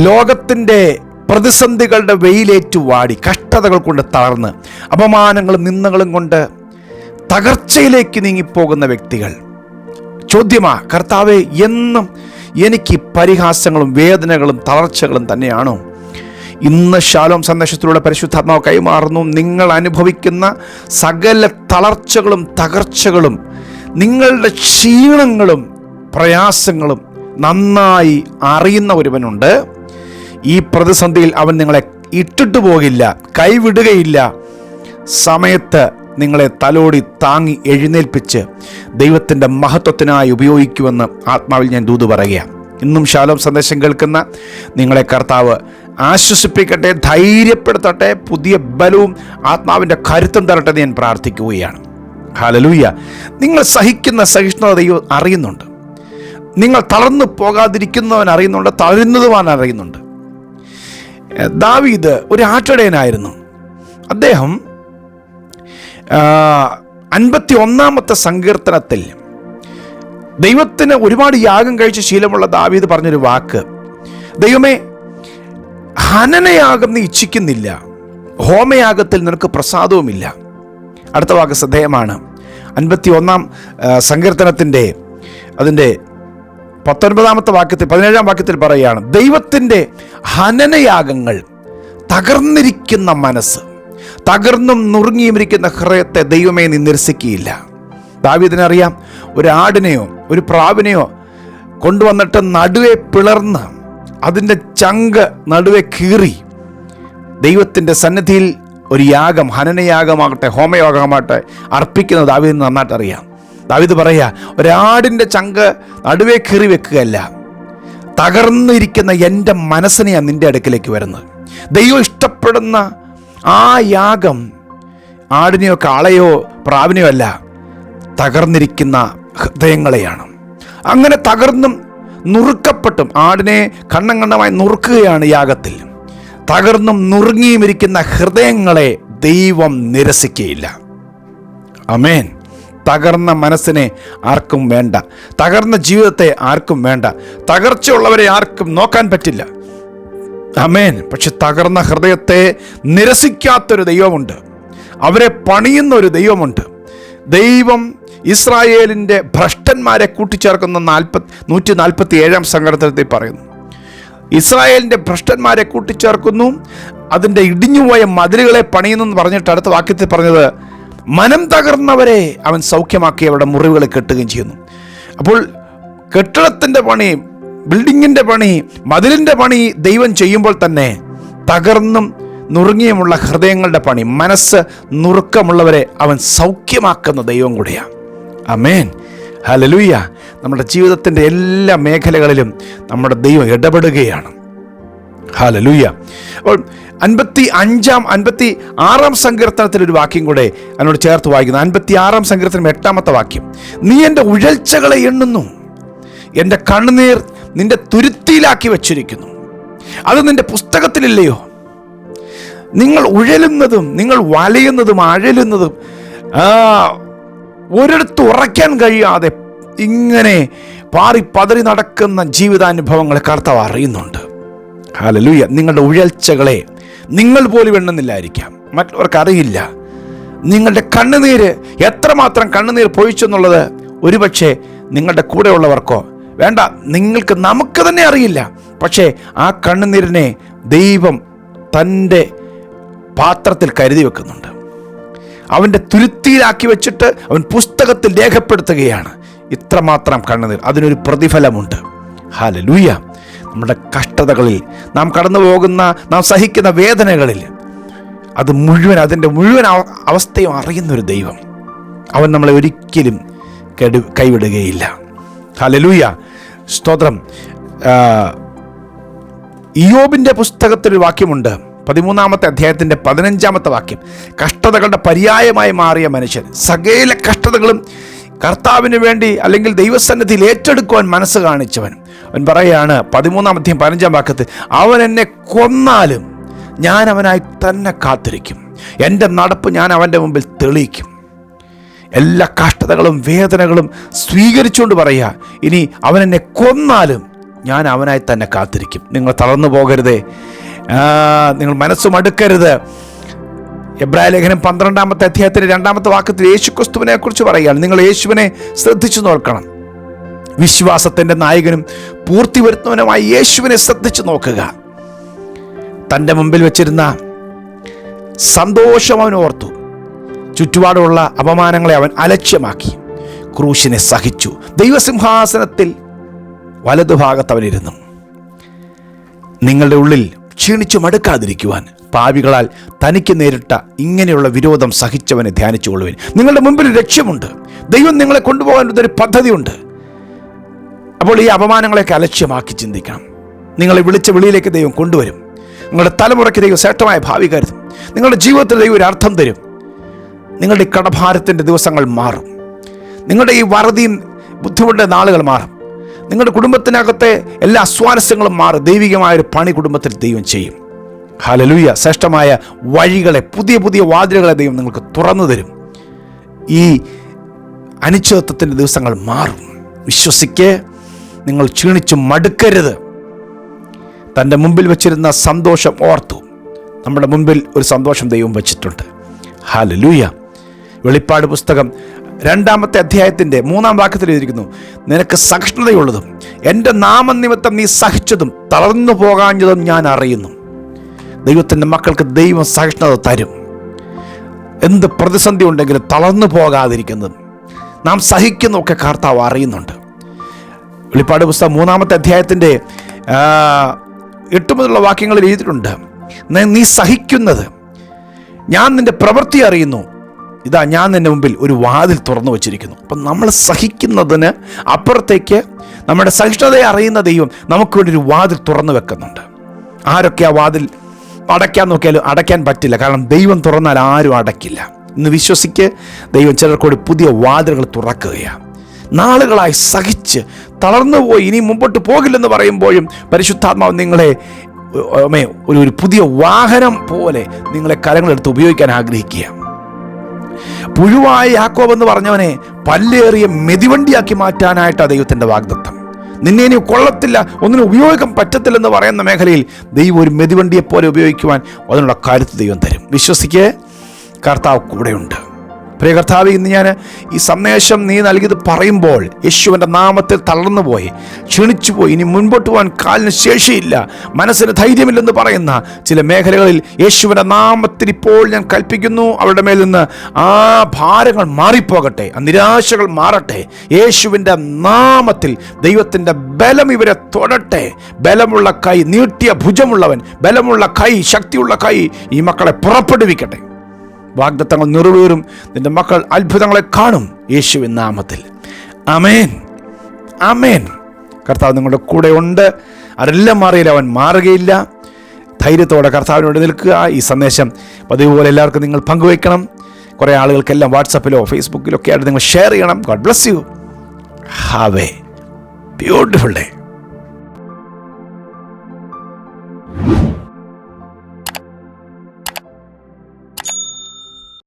ലോകത്തിന്റെ പ്രതിസന്ധികളുടെ വെയിലേറ്റു വാടി കഷ്ടതകൾ കൊണ്ട് തളർന്ന് അപമാനങ്ങളും നിന്ദകളും കൊണ്ട് തകർച്ചയിലേക്ക് നീങ്ങിപ്പോകുന്ന വ്യക്തികൾ. ചോദ്യമാ കർത്താവെ എന്നും എനിക്ക് പരിഹാസങ്ങളും വേദനകളും തളർച്ചകളും തന്നെയാണോ? ഇന്ന് ശാലോം സന്ദേശത്തിലൂടെ പരിശുദ്ധാത്മാവ് കൈമാറുന്നു. നിങ്ങൾ അനുഭവിക്കുന്ന സകല തളർച്ചകളും തകർച്ചകളും നിങ്ങളുടെ ക്ഷീണങ്ങളും പ്രയാസങ്ങളും നന്നായി അറിയുന്ന ഒരുവനുണ്ട്. ഈ പ്രതിസന്ധിയിൽ അവൻ നിങ്ങളെ ഇട്ടിട്ടു പോകില്ല കൈവിടുകയില്ല. സമയത്ത് നിങ്ങളെ തലോടി താങ്ങി എഴുന്നേൽപ്പിച്ച് ദൈവത്തിന്റെ മഹത്വത്തിനായി ഉപയോഗിക്കുമെന്ന് ആത്മാവിൽ ഞാൻ ദൂത് പറയുക ഇന്നും ശാലോം സന്ദേശം കേൾക്കുന്ന നിങ്ങളെ കർത്താവ് ആശ്വസിപ്പിക്കട്ടെ ധൈര്യപ്പെടുത്തട്ടെ പുതിയ ബലവും ആത്മാവിന്റെ കരുത്തും തരട്ടെ ഞാൻ പ്രാർത്ഥിക്കുകയാണ്. ഹാലലൂയ നിങ്ങൾ സഹിക്കുന്ന സഹിഷ്ണുത ദൈവം അറിയുന്നുണ്ട്. നിങ്ങൾ തളർന്നു പോകാതിരിക്കുന്നവൻ അറിയുന്നുണ്ട് തളരുന്നതുവാൻ അറിയുന്നുണ്ട്. ദാവീദ് ഒരു ആട്ടിടയനായിരുന്നു അദ്ദേഹം അൻപത്തി ഒന്നാമത്തെ സങ്കീർത്തനത്തിൽ ദൈവത്തിന് ഒരുപാട് യാഗം കഴിച്ച് ശീലമുള്ള ദാവീദ് പറഞ്ഞൊരു വാക്ക് ദൈവമേ ഹനനയാഗം നീ ഇച്ഛിക്കുന്നില്ല. ഹോമയാഗത്തിൽ നിനക്ക് പ്രസാദവുമില്ല. അടുത്ത വാക്ക് ശ്രദ്ധേയമാണ്. അൻപത്തി ഒന്നാം സങ്കീർത്തനത്തിന്റെ അതിന്റെ പത്തൊൻപതാമത്തെ വാക്യത്തിൽ പതിനേഴാം വാക്യത്തിൽ പറയുകയാണ് ദൈവത്തിന്റെ ഹനനയാഗങ്ങൾ തകർന്നിരിക്കുന്ന മനസ്സ് തകർന്നും നുറുങ്ങിയുമിരിക്കുന്ന ഹൃദയത്തെ ദൈവമേ നീ നിരസിക്കുകയില്ല ദാവീദിനറിയാം ഒരു ഒരു പ്രാവിനെയോ കൊണ്ടുവന്നിട്ട് നടുവെ പിളർന്ന് അതിന്റെ ചങ്ക് നടുവെ കീറി ദൈവത്തിന്റെ സന്നിധിയിൽ ഒരു യാഗം ഹനനയാഗമാകട്ടെ ഹോമയാഗമാകട്ടെ അർപ്പിക്കുന്നത് ദാവീദിന് നന്നായിട്ട് അറിയാം ദാവീദ് പറയാ ഒരാടിന്റെ ചങ്ക് നടുവേ കീറി വെക്കുകയല്ല. തകർന്നിരിക്കുന്ന എന്റെ മനസ്സിനെയാണ് നിന്റെ അടുക്കിലേക്ക് വരുന്നത്. ദൈവം ഇഷ്ടപ്പെടുന്ന ആ യാഗം ആടിനെയോ കാളയോ പ്രാവിനെയോ അല്ല തകർന്നിരിക്കുന്ന ഹൃദയങ്ങളെയാണ്. അങ്ങനെ തകർന്നും നുറുക്കപ്പെട്ടും ആടിനെ കണ്ണം കണ്ണമായി നുറുക്കുകയാണ് യാഗത്തിൽ. തകർന്നും നുറുങ്ങിയും ഇരിക്കുന്ന ഹൃദയങ്ങളെ ദൈവം നിരസിക്കുകയില്ല. അമേൻ തകർന്ന മനസ്സിനെ ആർക്കും വേണ്ട. തകർന്ന ജീവിതത്തെ ആർക്കും വേണ്ട. തകർച്ചയുള്ളവരെ ആർക്കും നോക്കാൻ പറ്റില്ല. അമേൻ പക്ഷെ തകർന്ന ഹൃദയത്തെ നിരസിക്കാത്തൊരു ദൈവമുണ്ട്. അവരെ പണിയുന്ന ഒരു ദൈവമുണ്ട്. ദൈവം ഇസ്രായേലിന്റെ ഭ്രഷ്ടന്മാരെ കൂട്ടിച്ചേർക്കുന്ന നാൽപ്പത്തി നൂറ്റി നാൽപ്പത്തി ഏഴാം സങ്കടത്തിൽ പറയുന്നു. ഇസ്രായേലിന്റെ ഭ്രഷ്ടന്മാരെ കൂട്ടിച്ചേർക്കുന്നു. അതിന്റെ ഇടിഞ്ഞുപോയ മതിലുകളെ പണിയുന്നു എന്ന് പറഞ്ഞിട്ട് അടുത്ത വാക്യത്തിൽ പറഞ്ഞത് മനം തകർന്നവരെ അവൻ സൗഖ്യമാക്കി അവരുടെ മുറിവുകൾ കെട്ടുകയും ചെയ്യുന്നു. അപ്പോൾ കെട്ടിടത്തിന്റെ പണി ബിൽഡിങ്ങിന്റെ പണി മതിലിന്റെ പണി ദൈവം ചെയ്യുമ്പോൾ തന്നെ തകർന്നും നുറുങ്ങിയുമുള്ള ഹൃദയങ്ങളുടെ പണി മനസ്സ് നുറുക്കമുള്ളവരെ അവൻ സൗഖ്യമാക്കുന്ന ദൈവം കൂടെയാണ്. അമേൻ ഹലലൂയ നമ്മുടെ ജീവിതത്തിന്റെ എല്ലാ മേഖലകളിലും നമ്മുടെ ദൈവം ഇടപെടുകയാണ്. ഹാലലൂയ അപ്പോൾ അൻപത്തി അഞ്ചാം അൻപത്തി ആറാം സങ്കീർത്തനത്തിൽ ഒരു വാക്യം കൂടെ എന്നോട് ചേർത്ത് വായിക്കുന്നു. അൻപത്തി ആറാം സങ്കീർത്തനം എട്ടാമത്തെ വാക്യം. നീ എന്റെ ഉഴൽച്ചകളെ എണ്ണുന്നു. എന്റെ കണ്ണുനീർ നിന്റെ തുരുത്തിയിലാക്കി വച്ചിരിക്കുന്നു. അത് നിന്റെ പുസ്തകത്തിലില്ലയോ? നിങ്ങൾ ഉഴലുന്നതും നിങ്ങൾ വലയുന്നതും അഴലുന്നതും ഒരിടത്ത് ഉറയ്ക്കാൻ കഴിയാതെ ഇങ്ങനെ പാറി പതറി നടക്കുന്ന ജീവിതാനുഭവങ്ങളെ കർത്താവ് അറിയുന്നുണ്ട്. ഹാലലൂയ നിങ്ങളുടെ ഉഴൽച്ചകളെ നിങ്ങൾ പോലും എണ്ണുന്നില്ലായിരിക്കാം. മറ്റുള്ളവർക്ക് അറിയില്ല നിങ്ങളുടെ കണ്ണുനീര് എത്രമാത്രം കണ്ണുനീർ പൊഴിച്ചെന്നുള്ളത് ഒരുപക്ഷെ നിങ്ങളുടെ കൂടെയുള്ളവർക്കോ വേണ്ട നിങ്ങൾക്ക് നമുക്ക് തന്നെ അറിയില്ല. പക്ഷേ ആ കണ്ണുനീരിനെ ദൈവം തന്റെ പാത്രത്തിൽ കരുതി വെക്കുന്നുണ്ട്. അവന്റെ തുരുത്തിയിലാക്കി വെച്ചിട്ട് അവൻ പുസ്തകത്തിൽ രേഖപ്പെടുത്തുകയാണ്. ഇത്രമാത്രം കണ്ണുനീർ അതിനൊരു പ്രതിഫലമുണ്ട്. ഹാലലൂയ നമ്മുടെ കഷ്ടതകളിൽ നാം കടന്നു പോകുന്ന നാം സഹിക്കുന്ന വേദനകളിൽ. അത് മുഴുവൻ അതിന്റെ മുഴുവൻ അവ- അവസ്ഥയും അറിയുന്നൊരു ദൈവം. അവൻ നമ്മളെ ഒരിക്കലും കെടു കൈവിടുകയില്ല. ഹലലൂയ സ്തോത്രം. ഇയോബിന്റെ പുസ്തകത്തിൽ വാക്യമുണ്ട്. പതിമൂന്നാമത്തെ അധ്യായത്തിന്റെ പതിനഞ്ചാമത്തെ വാക്യം. കഷ്ടതകളുടെ പര്യായമായി മാറിയ മനുഷ്യൻ സകല കഷ്ടതകളും കർത്താവിന് വേണ്ടി അല്ലെങ്കിൽ ദൈവസന്നിധിയിൽ ഏറ്റെടുക്കുവാൻ മനസ്സ് കാണിച്ചവൻ. അവൻ പറയുകയാണ് പതിമൂന്നാം അധ്യയം പതിനഞ്ചാം വാക്കത്ത് അവൻ എന്നെ കൊന്നാലും ഞാൻ അവനായി തന്നെ കാത്തിരിക്കും. എന്റെ നടപ്പ് ഞാൻ അവന്റെ മുമ്പിൽ തെളിയിക്കും. എല്ലാ കഷ്ടതകളും വേദനകളും സ്വീകരിച്ചുകൊണ്ട് പറയുക ഇനി അവൻ എന്നെ കൊന്നാലും ഞാൻ അവനായി തന്നെ കാത്തിരിക്കും. നിങ്ങൾ തളർന്നു പോകരുതേ. നിങ്ങൾ മനസ്സ് മടുക്കരുത് എബ്രായ ലേഖനം പന്ത്രണ്ടാമത്തെ അധ്യായത്തിന്റെ രണ്ടാമത്തെ വാക്യത്തിൽ യേശു ക്രിസ്തുവിനെ കുറിച്ച് പറയുകയാണ്. നിങ്ങൾ യേശുവിനെ ശ്രദ്ധിച്ചു നോക്കണം. വിശ്വാസത്തിന്റെ നായകനും പൂർത്തി വരുത്തുന്നവനുമായി യേശുവിനെ ശ്രദ്ധിച്ചു നോക്കുക. തന്റെ മുമ്പിൽ വെച്ചിരുന്ന സന്തോഷം അവൻ ഓർത്തു. ചുറ്റുപാടുമുള്ള അപമാനങ്ങളെ അവൻ അലക്ഷ്യമാക്കി. ക്രൂശിനെ സഹിച്ചു. ദൈവസിംഹാസനത്തിൽ വലതുഭാഗത്ത് അവനിരുന്നു നിങ്ങളുടെ ഉള്ളിൽ ക്ഷീണിച്ചു മടുക്കാതിരിക്കുവാൻ. പാവികളാൽ തനിക്ക് നേരിട്ട ഇങ്ങനെയുള്ള വിരോധം സഹിച്ചവനെ ധ്യാനിച്ചുകൊള്ളുവിൻ. നിങ്ങളുടെ മുമ്പിൽ ലക്ഷ്യമുണ്ട്. ദൈവം നിങ്ങളെ കൊണ്ടുപോകാനുള്ള ഒരു പദ്ധതിയുണ്ട്. അപ്പോൾ ഈ അപമാനങ്ങളെയൊക്കെ അലക്ഷ്യമാക്കി ചിന്തിക്കണം. നിങ്ങളെ വിളിച്ച വിളിയിലേക്ക് ദൈവം കൊണ്ടുവരും. നിങ്ങളുടെ തലമുറയ്ക്ക് ദൈവം ശ്രേഷ്ഠമായ ഭാവി കരുതും. നിങ്ങളുടെ ജീവിതത്തിൽ ദൈവം ഒരു അർത്ഥം തരും. നിങ്ങളുടെ കടഭാരത്തിന്റെ ദിവസങ്ങൾ മാറും. നിങ്ങളുടെ ഈ വറുതിയും ബുദ്ധിമുട്ടിന്റെ നാളുകൾ മാറും. നിങ്ങളുടെ കുടുംബത്തിനകത്തെ എല്ലാ അസ്വാരസ്യങ്ങളും മാറും. ദൈവികമായ ഒരു പണി കുടുംബത്തിൽ ദൈവം ചെയ്യും. ഹലലൂയ ശ്രേഷ്ഠമായ വഴികളെ പുതിയ പുതിയ വാതിലുകളെ ദൈവം നിങ്ങൾക്ക് തുറന്നു തരും. ഈ അനിശ്ചിതത്വത്തിന്റെ ദിവസങ്ങൾ മാറും. വിശ്വസിക്ക് നിങ്ങൾ ക്ഷീണിച്ചു മടുക്കരുത്. തന്റെ മുമ്പിൽ വെച്ചിരുന്ന സന്തോഷം ഓർത്തു. നമ്മുടെ മുമ്പിൽ ഒരു സന്തോഷം ദൈവം വെച്ചിട്ടുണ്ട്. ഹാലലൂയ വെളിപ്പാട് പുസ്തകം രണ്ടാമത്തെ അധ്യായത്തിന്റെ മൂന്നാം വാക്യത്തിൽ എഴുതിയിരിക്കുന്നു നിനക്ക് സഹിഷ്ണുതയുള്ളതും എന്റെ നാമനിമിത്തം നീ സഹിച്ചതും തളർന്നു പോകാഞ്ഞതും ഞാൻ അറിയുന്നു. ദൈവത്തിന്റെ മക്കൾക്ക് ദൈവം സഹിഷ്ണുത തരും. എന്ത് പ്രതിസന്ധി ഉണ്ടെങ്കിലും തളർന്നു പോകാതിരിക്കുന്നതും നാം സഹിക്കുന്നൊക്കെ കർത്താവ് അറിയുന്നുണ്ട്. വെളിപ്പാട് പുസ്തകം മൂന്നാമത്തെ അധ്യായത്തിന്റെ എട്ട് മുതലുള്ള വാക്യങ്ങളിൽ എഴുതിയിട്ടുണ്ട് "നീ- നീ സഹിക്കുന്നത്. ഞാൻ നിന്റെ പ്രവൃത്തി അറിയുന്നു. ഇതാ ഞാൻ എന്റെ മുമ്പിൽ ഒരു വാതിൽ തുറന്നു വച്ചിരിക്കുന്നു. അപ്പം നമ്മൾ സഹിക്കുന്നതിന് അപ്പുറത്തേക്ക് നമ്മുടെ സഹിഷ്ണുതയെ അറിയുന്ന ദൈവം നമുക്ക് വേണ്ടി ഒരു വാതിൽ തുറന്നു വെക്കുന്നുണ്ട്. ആരൊക്കെ ആ വാതിൽ അടയ്ക്കാൻ നോക്കിയാലും അടയ്ക്കാൻ പറ്റില്ല. കാരണം ദൈവം തുറന്നാൽ ആരും അടയ്ക്കില്ല. ഇന്ന് വിശ്വസിക്ക് ദൈവം ചിലർക്കൂടി പുതിയ വാതിലുകൾ തുറക്കുകയാണ്. നാളുകളായി സഹിച്ച് തളർന്നുപോയി ഇനി മുമ്പോട്ട് പോകില്ലെന്ന് പറയുമ്പോഴും പരിശുദ്ധാത്മാവ് നിങ്ങളെ ഒരു ഒരു പുതിയ വാഹനം പോലെ നിങ്ങളെ കരങ്ങളെടുത്ത് ഉപയോഗിക്കാൻ ആഗ്രഹിക്കുക പുഴുവായ യാക്കോബ് എന്ന് പറഞ്ഞവനെ പല്ലേറിയ മെതിവണ്ടിയാക്കി മാറ്റാനായിട്ട് ദൈവത്തിന്റെ വാഗ്ദത്തം. നിന്നെ ഇനി കൊള്ളത്തില്ല ഒന്നിനും ഉപയോഗിക്കാൻ പറ്റത്തില്ലെന്ന് പറയുന്ന മേഖലയിൽ ദൈവം ഒരു മെതിവണ്ടിയെ പോലെ ഉപയോഗിക്കുവാൻ അതിനുള്ള കരുത്ത് ദൈവം തരും. വിശ്വസിക്കേ കർത്താവ് കൂടെയുണ്ട്. പ്രിയ കർത്താവ് ഇന്ന് ഞാൻ ഈ സന്ദേശം നീ നൽകിയത് പറയുമ്പോൾ യേശുവിന്റെ നാമത്തിൽ തളർന്നു പോയി ക്ഷണിച്ചു പോയി ഇനി മുൻപോട്ട് പോകാൻ കാലിന് ശേഷിയില്ല മനസ്സിന് ധൈര്യമില്ലെന്ന് പറയുന്ന ചില മേഖലകളിൽ യേശുവിന്റെ നാമത്തിൽ ഇപ്പോൾ ഞാൻ കൽപ്പിക്കുന്നു. അവരുടെ മേൽ നിന്ന് ആ ഭാരങ്ങൾ മാറിപ്പോകട്ടെ ആ നിരാശകൾ മാറട്ടെ. യേശുവിന്റെ നാമത്തിൽ ദൈവത്തിന്റെ ബലം ഇവരെ തൊടട്ടെ. ബലമുള്ള കൈ നീട്ടിയ ഭുജമുള്ളവൻ ബലമുള്ള കൈ ശക്തിയുള്ള കൈ ഈ മക്കളെ പുറപ്പെടുവിക്കട്ടെ. വാഗ്ദത്തങ്ങൾ നിറവേറും. നിന്റെ മക്കൾ അത്ഭുതങ്ങളെ കാണും യേശുവിൻ നാമത്തിൽ. അമേൻ അമേൻ കർത്താവ് നിങ്ങളുടെ കൂടെ ഉണ്ട്. അതെല്ലാം മാറിയില്ല അവൻ മാറുകയില്ല. ധൈര്യത്തോടെ കർത്താവിനോട് നിൽക്കുക. ഈ സന്ദേശം പതിവ് പോലെ എല്ലാവർക്കും നിങ്ങൾ പങ്കുവയ്ക്കണം. കുറേ ആളുകൾക്കെല്ലാം വാട്സപ്പിലോ ഫേസ്ബുക്കിലോ ഒക്കെ ആയിട്ട് നിങ്ങൾ ഷെയർ ചെയ്യണം. God bless you. Have a beautiful day.